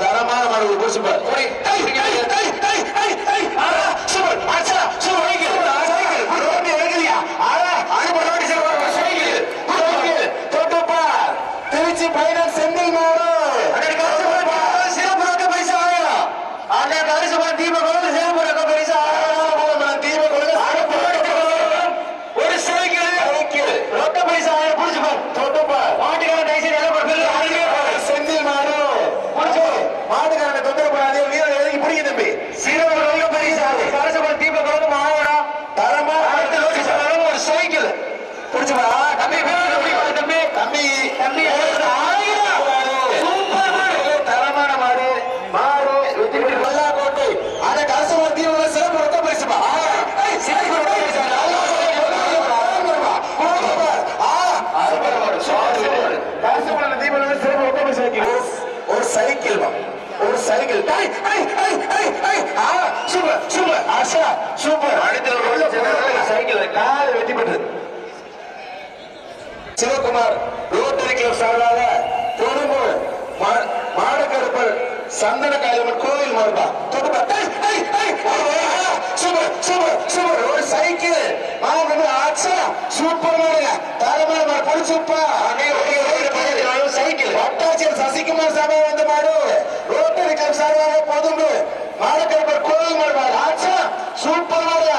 தரமான ஒரு super super. ஆச்சா சூப்பர் சைக்கிள் சைக்கிள் ரோட்டி எடுக்கலையா ஆனா அனுபவ ரோட்டி சைக்கிள் தொட்டுப்பார் திருச்சி பைனல் செந்தில் மாடு சிறப்பு ரொக்க பரிசு ஆயிரம் அண்ணா கரிசு பண்ண தீப கொண்டு சிறப்பு ரொக்க பரிசு ஆயிரம் தீப கொண்டு ஒரு சைக்கிள் சைக்கிள் ரொக்க பரிசு ஆயிரம் புடிச்சு பார் தொட்டுப்பார் மாட்டுக்கார டைசன் எல்லாம் போட்டு செந்தில் மாடு புடிச்சு மாட்டுக்காரனை தொந்தரவு பண்ணாதே வீரர் எதுக்கு பிடிக்க தம்பி சிறப்பு ரொக்க பரிசு ஆயிரம் கரிசு பண்ண தீப கொண்டு மாவட்டம் தரமா ஒரு சைக்கிள் புடிச்சு பா தம்பி தம்பி தம்பி தம்பி தம்பி ஆயிரம் சூப்பர் மாடு தரமான மாடு மாடு வெற்றி பெற்று கொல்லாக்கோட்டை அந்த கரசமர தீவிர சிறப்பு ரொக்க பரிசுமா சிறப்பு ரொக்க பரிசு ஒரு சைக்கிள் ஒரு cycle. Super super. Asha super. அடுத்த சைக்கிள் கால வெற்றி பெற்றது சிவகுமார் ரோட்டரி கிளப் சார்பாக தொடும்பு மாடக்கருப்பல் சந்தன காயம்மன் கோவில் மாறுபா தொடுப்பா சூப்பர் சூப்பர் சூப்பர் ஒரு சைக்கிள் மாமன் ஆச்சா சூப்பர் மாடுங்க தரமான மாடு பொடிச்சுப்பா சைக்கிள் வட்டாட்சியர் சசிகுமார் சபா வந்த மாடு ரோட்டரி கிளப் சார்பாக பொதும்பு மாடக்கருப்பல் கோவில் மாறுபா ஆச்சா சூப்பர் மாடுங்க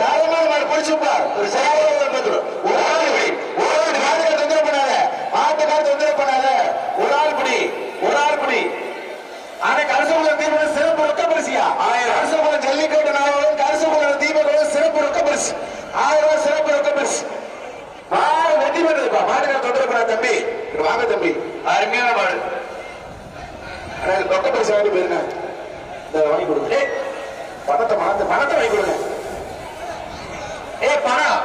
தரமான மாடு பொடிச்சுப்பா ஒரு சைக்கிள் ஒரு மாட்டுக்கார தொந்தரவு மாட்டுக்கார தொந்தரவு பண்ணாத ஆனா கரசகுலம் தீபம் சிறப்பு ரொக்க பரிசியா? ஆயிரம். ஜல்லிக்கட்டு நாவலும் கரசகுலம் தீபம் சிறப்பு ரொக்க பரிசு. ஆயிரம் ரூபாய் சிறப்பு ரொக்க பரிசு. மாடு வெட்டி பண்ணுதுப்பா மாட்டுக்கார தொந்தரவு பண்ணாத தம்பி. வாங்க தம்பி. அருமையான மாடு. ரொக்க பரிசு வாங்கி போயிருங்க. வாங்கி கொடுங்க. பணத்தை பணத்தை பணத்தை வாங்கி கொடுங்க. ஏ பணம்.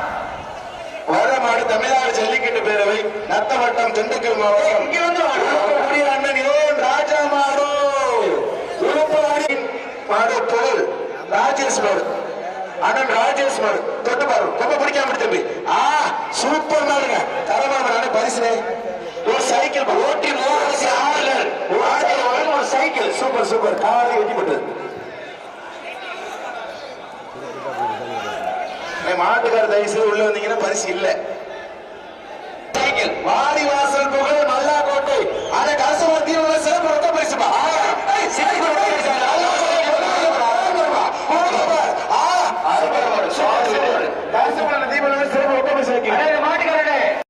வர மாடு தமிழ்நாடு ஜல்லிக்கட்டு பேரவை நத்தவட்டம் திண்டுக்கல் மாவட்டம். இங்க வந்து மாடு புகழ் ராஜேஷ் மாடு அண்ணன் ராஜேஷ் மாடு தொட்டு பாரு. ரொம்ப பிடிக்காம தம்பி. ஆ சூப்பர் மாடுங்க தரமான பரிசு பரிசுனே. ஒரு சைக்கிள் ஓட்டி மூணு ஆறு ஒரு சைக்கிள் சூப்பர் சூப்பர் காலை வெட்டி போட்டது மாட்டுக்கார தயவு செய்து உள்ள வந்தீங்கன்னா பரிசு இல்ல. சைக்கிள் வாடிவாசல் புகழ்